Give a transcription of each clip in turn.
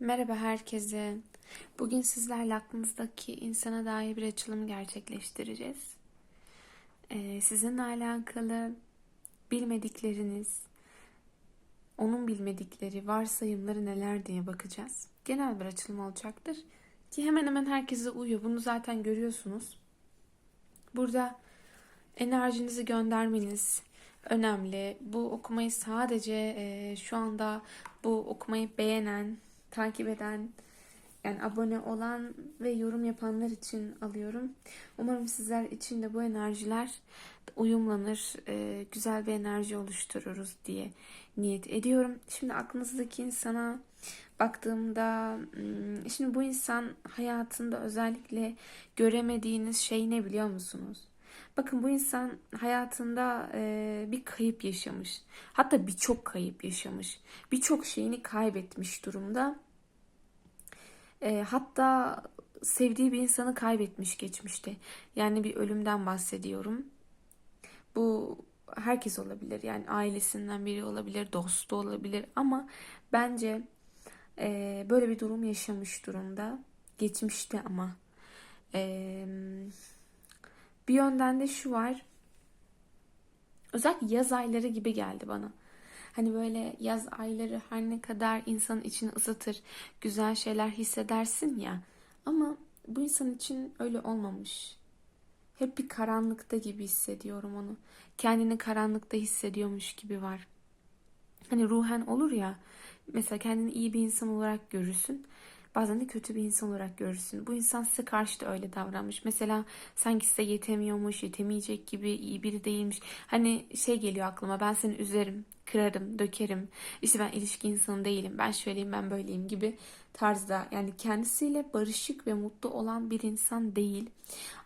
Merhaba herkese. Bugün sizlerle aklınızdaki insana dair bir açılım gerçekleştireceğiz. Ee, sizinle alakalı bilmedikleriniz, onun bilmedikleri varsayımları neler diye bakacağız. Genel bir açılım olacaktır. Ki hemen hemen herkese uyuyor. Bunu zaten görüyorsunuz. Burada enerjinizi göndermeniz önemli. Bu okumayı sadece e, şu anda bu okumayı beğenen, takip eden, yani abone olan ve yorum yapanlar için alıyorum. Umarım sizler için de bu enerjiler uyumlanır, e, güzel bir enerji oluştururuz diye niyet ediyorum. Şimdi aklınızdaki insana baktığımda, hmm, şimdi bu insan hayatında özellikle göremediğiniz şey ne biliyor musunuz? Bakın bu insan hayatında e, bir kayıp yaşamış. Hatta birçok kayıp yaşamış. Birçok şeyini kaybetmiş durumda. E, hatta sevdiği bir insanı kaybetmiş geçmişte. Yani bir ölümden bahsediyorum. Bu herkes olabilir. Yani ailesinden biri olabilir, dostu olabilir. Ama bence e, böyle bir durum yaşamış durumda. Geçmişte ama. Eee bir yönden de şu var. Özellikle yaz ayları gibi geldi bana. Hani böyle yaz ayları her ne kadar insanın içini ısıtır, güzel şeyler hissedersin ya. Ama bu insan için öyle olmamış. Hep bir karanlıkta gibi hissediyorum onu. Kendini karanlıkta hissediyormuş gibi var. Hani ruhen olur ya. Mesela kendini iyi bir insan olarak görürsün. Bazen de kötü bir insan olarak görürsün. Bu insan size karşı da öyle davranmış. Mesela sanki size yetemiyormuş, yetemeyecek gibi iyi biri değilmiş. Hani şey geliyor aklıma ben seni üzerim, kırarım, dökerim. İşte ben ilişki insanı değilim, ben şöyleyim, ben böyleyim gibi tarzda. Yani kendisiyle barışık ve mutlu olan bir insan değil.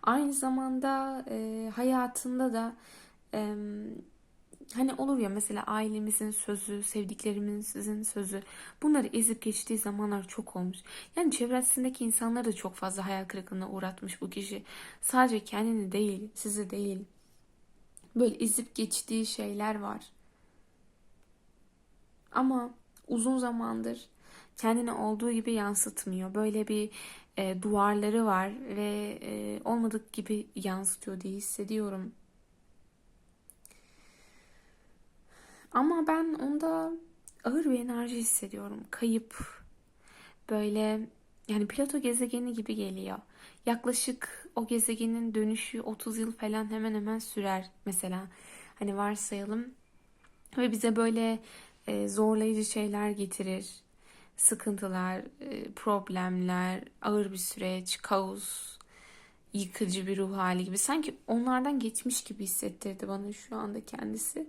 Aynı zamanda e, hayatında da... Hani olur ya mesela ailemizin sözü, sevdiklerimizin sözü bunları ezip geçtiği zamanlar çok olmuş. Yani çevresindeki insanları da çok fazla hayal kırıklığına uğratmış bu kişi. Sadece kendini değil, sizi değil. Böyle ezip geçtiği şeyler var. Ama uzun zamandır kendini olduğu gibi yansıtmıyor. Böyle bir e, duvarları var ve e, olmadık gibi yansıtıyor diye hissediyorum. Ama ben onda ağır bir enerji hissediyorum. Kayıp. Böyle yani Plato gezegeni gibi geliyor. Yaklaşık o gezegenin dönüşü 30 yıl falan hemen hemen sürer mesela. Hani varsayalım. Ve bize böyle e, zorlayıcı şeyler getirir. Sıkıntılar, e, problemler, ağır bir süreç, kaos, yıkıcı bir ruh hali gibi. Sanki onlardan geçmiş gibi hissettirdi bana şu anda kendisi.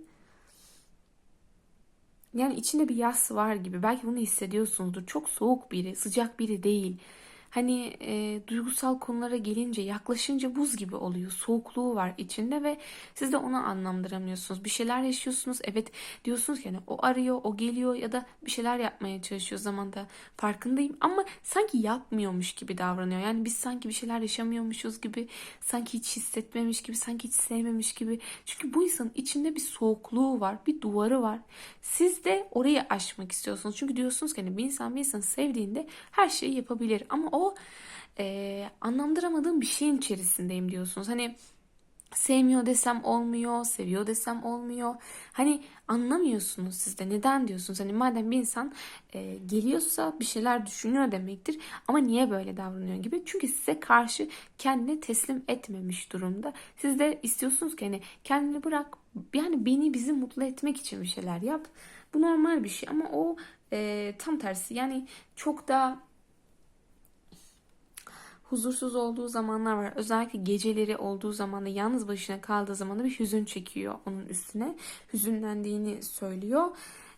Yani içinde bir yas var gibi. Belki bunu hissediyorsunuzdur. Çok soğuk biri, sıcak biri değil. Hani e, duygusal konulara gelince yaklaşınca buz gibi oluyor. Soğukluğu var içinde ve siz de onu anlamdıramıyorsunuz. Bir şeyler yaşıyorsunuz. Evet diyorsunuz ki hani o arıyor, o geliyor ya da bir şeyler yapmaya çalışıyor zamanda farkındayım. Ama sanki yapmıyormuş gibi davranıyor. Yani biz sanki bir şeyler yaşamıyormuşuz gibi, sanki hiç hissetmemiş gibi, sanki hiç sevmemiş gibi. Çünkü bu insanın içinde bir soğukluğu var, bir duvarı var. Siz de orayı aşmak istiyorsunuz. Çünkü diyorsunuz ki hani bir insan bir insanı sevdiğinde her şeyi yapabilir. Ama o e, anlamdıramadığım bir şeyin içerisindeyim diyorsunuz. Hani sevmiyor desem olmuyor, seviyor desem olmuyor. Hani anlamıyorsunuz siz de neden diyorsunuz. Hani madem bir insan e, geliyorsa bir şeyler düşünüyor demektir. Ama niye böyle davranıyor gibi. Çünkü size karşı kendini teslim etmemiş durumda. Siz de istiyorsunuz ki hani kendini bırak. Yani beni bizi mutlu etmek için bir şeyler yap. Bu normal bir şey ama o e, tam tersi. Yani çok da huzursuz olduğu zamanlar var. Özellikle geceleri olduğu zaman da yalnız başına kaldığı zaman da bir hüzün çekiyor onun üstüne. Hüzünlendiğini söylüyor.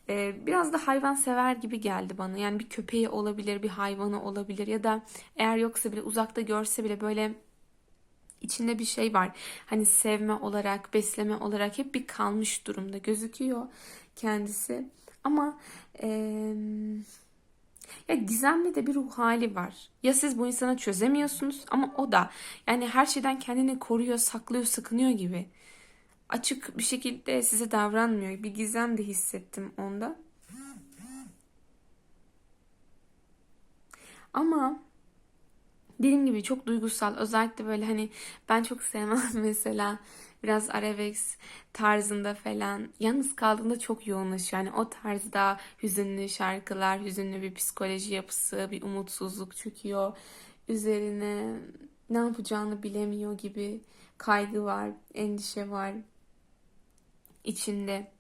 Ee, biraz da hayvan sever gibi geldi bana. Yani bir köpeği olabilir, bir hayvanı olabilir ya da eğer yoksa bile uzakta görse bile böyle içinde bir şey var. Hani sevme olarak, besleme olarak hep bir kalmış durumda gözüküyor kendisi. Ama eee ya gizemli de bir ruh hali var. Ya siz bu insanı çözemiyorsunuz ama o da yani her şeyden kendini koruyor, saklıyor, sıkınıyor gibi. Açık bir şekilde size davranmıyor. Bir gizem de hissettim onda. Ama dediğim gibi çok duygusal. Özellikle böyle hani ben çok sevmem mesela biraz arabesk tarzında falan. Yalnız kaldığında çok yoğunlaşıyor. Yani o tarzda hüzünlü şarkılar, hüzünlü bir psikoloji yapısı, bir umutsuzluk çöküyor. Üzerine ne yapacağını bilemiyor gibi kaygı var, endişe var içinde.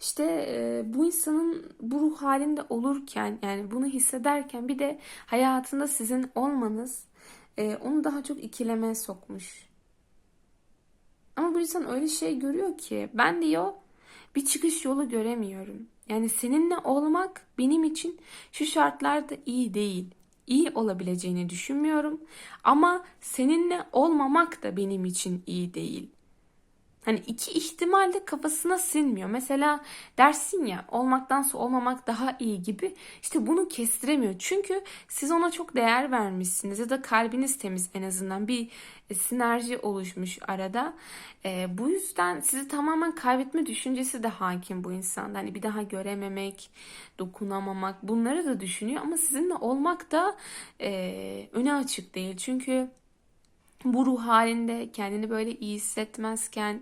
İşte e, bu insanın bu ruh halinde olurken yani bunu hissederken bir de hayatında sizin olmanız e, onu daha çok ikilemeye sokmuş. Ama bu insan öyle şey görüyor ki ben diyor bir çıkış yolu göremiyorum. Yani seninle olmak benim için şu şartlarda iyi değil. İyi olabileceğini düşünmüyorum ama seninle olmamak da benim için iyi değil. Hani iki ihtimal de kafasına sinmiyor. Mesela dersin ya olmaktansa olmamak daha iyi gibi. İşte bunu kestiremiyor. Çünkü siz ona çok değer vermişsiniz ya da kalbiniz temiz en azından bir e, sinerji oluşmuş arada. E, bu yüzden sizi tamamen kaybetme düşüncesi de hakim bu insanda. Hani bir daha görememek, dokunamamak bunları da düşünüyor ama sizinle olmak da e, öne açık değil. Çünkü bu ruh halinde kendini böyle iyi hissetmezken,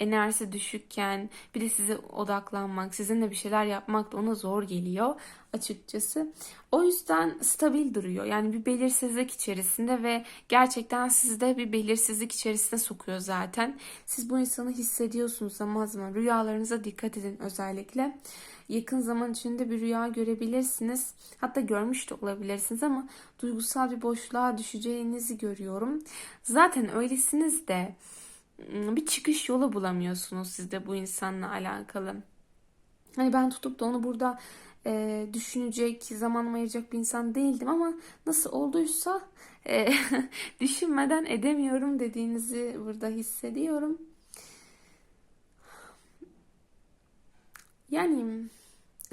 enerjisi düşükken, bir de size odaklanmak, sizinle bir şeyler yapmak da ona zor geliyor açıkçası. O yüzden stabil duruyor. Yani bir belirsizlik içerisinde ve gerçekten sizi de bir belirsizlik içerisine sokuyor zaten. Siz bu insanı hissediyorsunuz zaman zaman. Rüyalarınıza dikkat edin özellikle. Yakın zaman içinde bir rüya görebilirsiniz. Hatta görmüş de olabilirsiniz ama duygusal bir boşluğa düşeceğinizi görüyorum. Zaten öylesiniz de ıı, bir çıkış yolu bulamıyorsunuz siz de bu insanla alakalı. Hani ben tutup da onu burada e, düşünecek, zaman ayıracak bir insan değildim ama nasıl olduysa e, düşünmeden edemiyorum dediğinizi burada hissediyorum. Yani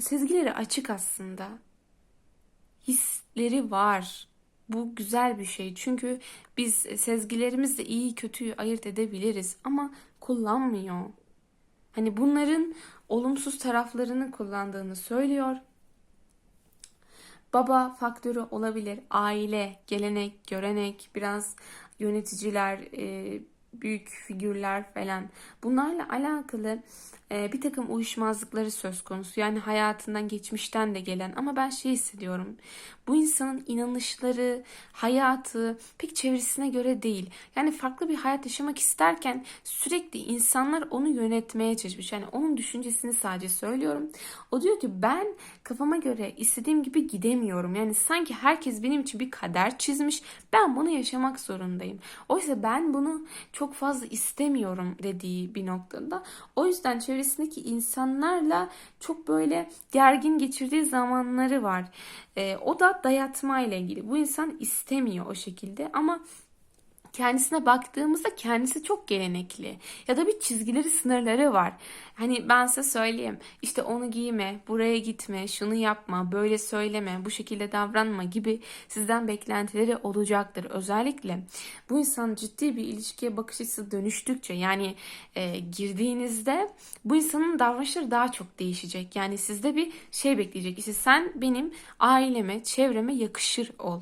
sezgileri açık aslında. Hisleri var. Bu güzel bir şey. Çünkü biz sezgilerimizle iyi kötüyü ayırt edebiliriz ama kullanmıyor. Hani bunların olumsuz taraflarını kullandığını söylüyor. Baba faktörü olabilir. Aile, gelenek, görenek, biraz yöneticiler, e, büyük figürler falan. Bunlarla alakalı e, bir takım uyuşmazlıkları söz konusu. Yani hayatından geçmişten de gelen ama ben şey hissediyorum. Bu insanın inanışları, hayatı pek çevresine göre değil. Yani farklı bir hayat yaşamak isterken sürekli insanlar onu yönetmeye çalışmış. Yani onun düşüncesini sadece söylüyorum. O diyor ki ben kafama göre istediğim gibi gidemiyorum. Yani sanki herkes benim için bir kader çizmiş. Ben bunu yaşamak zorundayım. Oysa ben bunu çok fazla istemiyorum dediği bir noktada. O yüzden çevresindeki insanlarla çok böyle gergin geçirdiği zamanları var. E, o da dayatma ile ilgili. Bu insan istemiyor o şekilde ama kendisine baktığımızda kendisi çok gelenekli ya da bir çizgileri sınırları var. Hani ben size söyleyeyim işte onu giyme, buraya gitme, şunu yapma, böyle söyleme, bu şekilde davranma gibi sizden beklentileri olacaktır. Özellikle bu insan ciddi bir ilişkiye bakış açısı dönüştükçe yani e, girdiğinizde bu insanın davranışları daha çok değişecek. Yani sizde bir şey bekleyecek. İşte sen benim aileme, çevreme yakışır ol.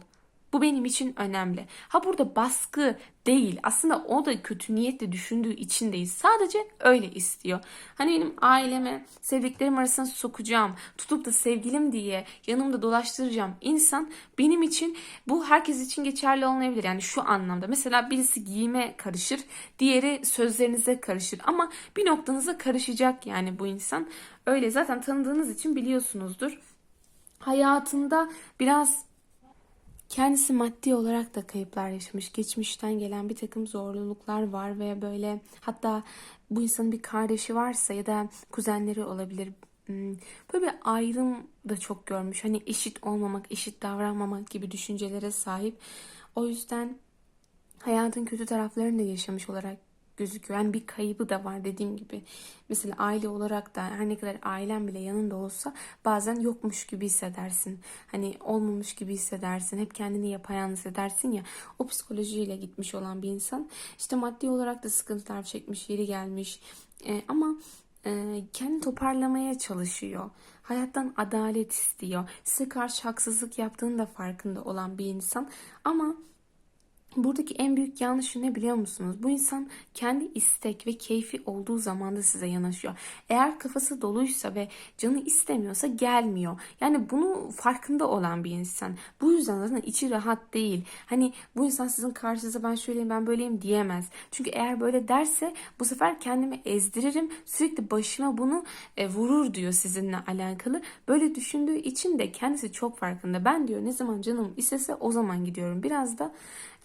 Bu benim için önemli. Ha burada baskı değil. Aslında o da kötü niyetle düşündüğü için değil. Sadece öyle istiyor. Hani benim aileme, sevdiklerim arasına sokacağım, tutup da sevgilim diye yanımda dolaştıracağım insan benim için bu herkes için geçerli olmayabilir. Yani şu anlamda. Mesela birisi giyime karışır, diğeri sözlerinize karışır ama bir noktanıza karışacak yani bu insan. Öyle zaten tanıdığınız için biliyorsunuzdur. Hayatında biraz Kendisi maddi olarak da kayıplar yaşamış. Geçmişten gelen bir takım zorluluklar var ve böyle hatta bu insanın bir kardeşi varsa ya da kuzenleri olabilir. Hmm, böyle bir ayrım da çok görmüş. Hani eşit olmamak, eşit davranmamak gibi düşüncelere sahip. O yüzden hayatın kötü taraflarını da yaşamış olarak gözüküyor. Bir kaybı da var dediğim gibi. Mesela aile olarak da her ne kadar ailen bile yanında olsa bazen yokmuş gibi hissedersin. Hani olmamış gibi hissedersin. Hep kendini yapayalnız hissedersin ya. O psikolojiyle gitmiş olan bir insan. işte maddi olarak da sıkıntılar çekmiş, yeri gelmiş. E, ama e, kendi toparlamaya çalışıyor. hayattan adalet istiyor. Size karşı haksızlık yaptığını da farkında olan bir insan. Ama Buradaki en büyük yanlışı ne biliyor musunuz? Bu insan kendi istek ve keyfi olduğu zaman da size yanaşıyor. Eğer kafası doluysa ve canı istemiyorsa gelmiyor. Yani bunu farkında olan bir insan. Bu yüzden zaten içi rahat değil. Hani bu insan sizin karşınıza ben şöyleyim ben böyleyim diyemez. Çünkü eğer böyle derse bu sefer kendimi ezdiririm. Sürekli başıma bunu e, vurur diyor sizinle alakalı. Böyle düşündüğü için de kendisi çok farkında. Ben diyor ne zaman canım istese o zaman gidiyorum. Biraz da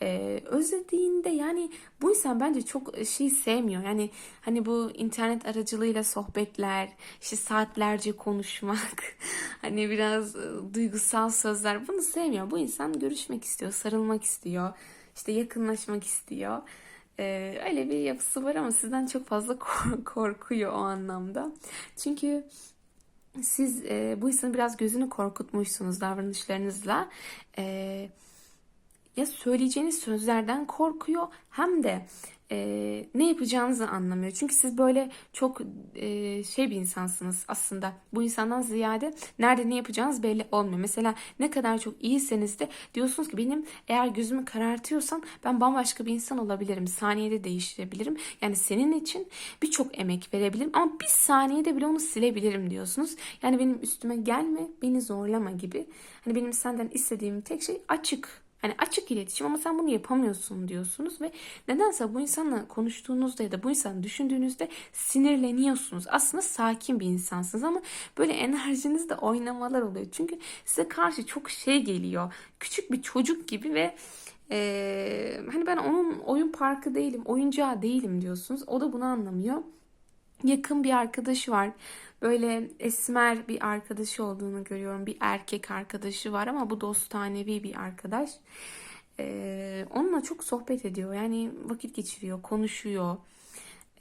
e, özlediğinde yani bu insan bence çok şey sevmiyor. Yani hani bu internet aracılığıyla sohbetler, işte saatlerce konuşmak, hani biraz e, duygusal sözler bunu sevmiyor. Bu insan görüşmek istiyor, sarılmak istiyor, işte yakınlaşmak istiyor. Ee, öyle bir yapısı var ama sizden çok fazla korkuyor o anlamda. Çünkü siz e, bu insanın biraz gözünü korkutmuşsunuz davranışlarınızla. Eee ya söyleyeceğiniz sözlerden korkuyor hem de e, ne yapacağınızı anlamıyor. Çünkü siz böyle çok e, şey bir insansınız aslında. Bu insandan ziyade nerede ne yapacağınız belli olmuyor. Mesela ne kadar çok iyiseniz de diyorsunuz ki benim eğer gözümü karartıyorsan ben bambaşka bir insan olabilirim. Saniyede değiştirebilirim. Yani senin için birçok emek verebilirim ama bir saniyede bile onu silebilirim diyorsunuz. Yani benim üstüme gelme, beni zorlama gibi. Hani benim senden istediğim tek şey açık Hani açık iletişim ama sen bunu yapamıyorsun diyorsunuz ve nedense bu insanla konuştuğunuzda ya da bu insanı düşündüğünüzde sinirleniyorsunuz. Aslında sakin bir insansınız ama böyle enerjinizde oynamalar oluyor. Çünkü size karşı çok şey geliyor. Küçük bir çocuk gibi ve ee, hani ben onun oyun parkı değilim, oyuncağı değilim diyorsunuz. O da bunu anlamıyor. Yakın bir arkadaşı var böyle esmer bir arkadaşı olduğunu görüyorum. Bir erkek arkadaşı var ama bu dostanevi bir arkadaş. Ee, onunla çok sohbet ediyor. Yani vakit geçiriyor, konuşuyor.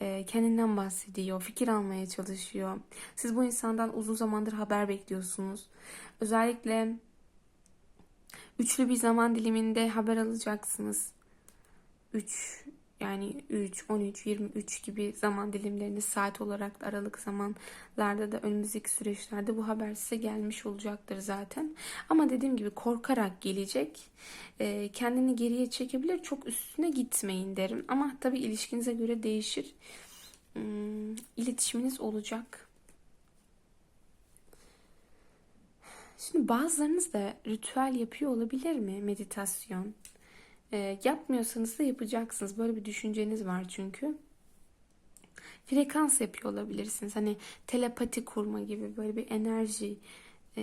E, kendinden bahsediyor, fikir almaya çalışıyor. Siz bu insandan uzun zamandır haber bekliyorsunuz. Özellikle üçlü bir zaman diliminde haber alacaksınız. 3 yani 3, 13, 23 gibi zaman dilimlerini saat olarak da aralık zamanlarda da önümüzdeki süreçlerde bu haber size gelmiş olacaktır zaten. Ama dediğim gibi korkarak gelecek. E, kendini geriye çekebilir. Çok üstüne gitmeyin derim. Ama tabii ilişkinize göre değişir. Hmm, iletişiminiz olacak. Şimdi bazılarınız da ritüel yapıyor olabilir mi? Meditasyon. E, yapmıyorsanız da yapacaksınız. Böyle bir düşünceniz var çünkü. Frekans yapıyor olabilirsiniz. Hani telepati kurma gibi böyle bir enerji. E,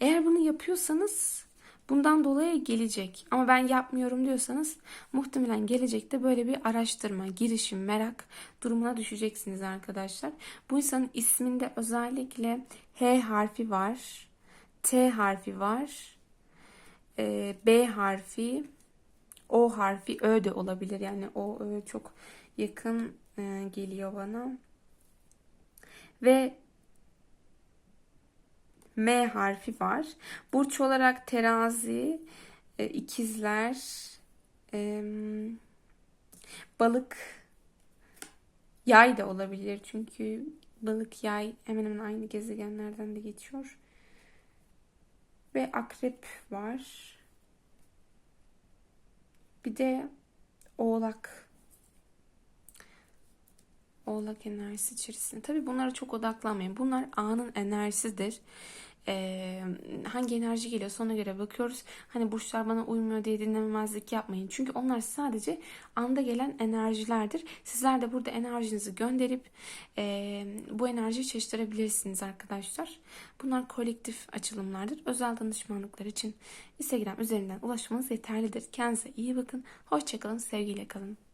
eğer bunu yapıyorsanız bundan dolayı gelecek. Ama ben yapmıyorum diyorsanız muhtemelen gelecekte böyle bir araştırma, girişim, merak durumuna düşeceksiniz arkadaşlar. Bu insanın isminde özellikle H harfi var. T harfi var e, B harfi, O harfi, Ö de olabilir. Yani O, Ö çok yakın e, geliyor bana. Ve M harfi var. Burç olarak terazi, e, ikizler, e, balık, yay da olabilir. Çünkü balık yay hemen hemen aynı gezegenlerden de geçiyor. Ve akrep var. Bir de oğlak. Oğlak enerjisi içerisinde. Tabii bunlara çok odaklanmayın. Bunlar anın enerjisidir e, hangi enerji geliyor ona göre bakıyoruz. Hani burçlar bana uymuyor diye dinlememezlik yapmayın. Çünkü onlar sadece anda gelen enerjilerdir. Sizler de burada enerjinizi gönderip e, bu enerjiyi çeşitleyebilirsiniz arkadaşlar. Bunlar kolektif açılımlardır. Özel danışmanlıklar için Instagram üzerinden ulaşmanız yeterlidir. Kendinize iyi bakın. Hoşçakalın. Sevgiyle kalın.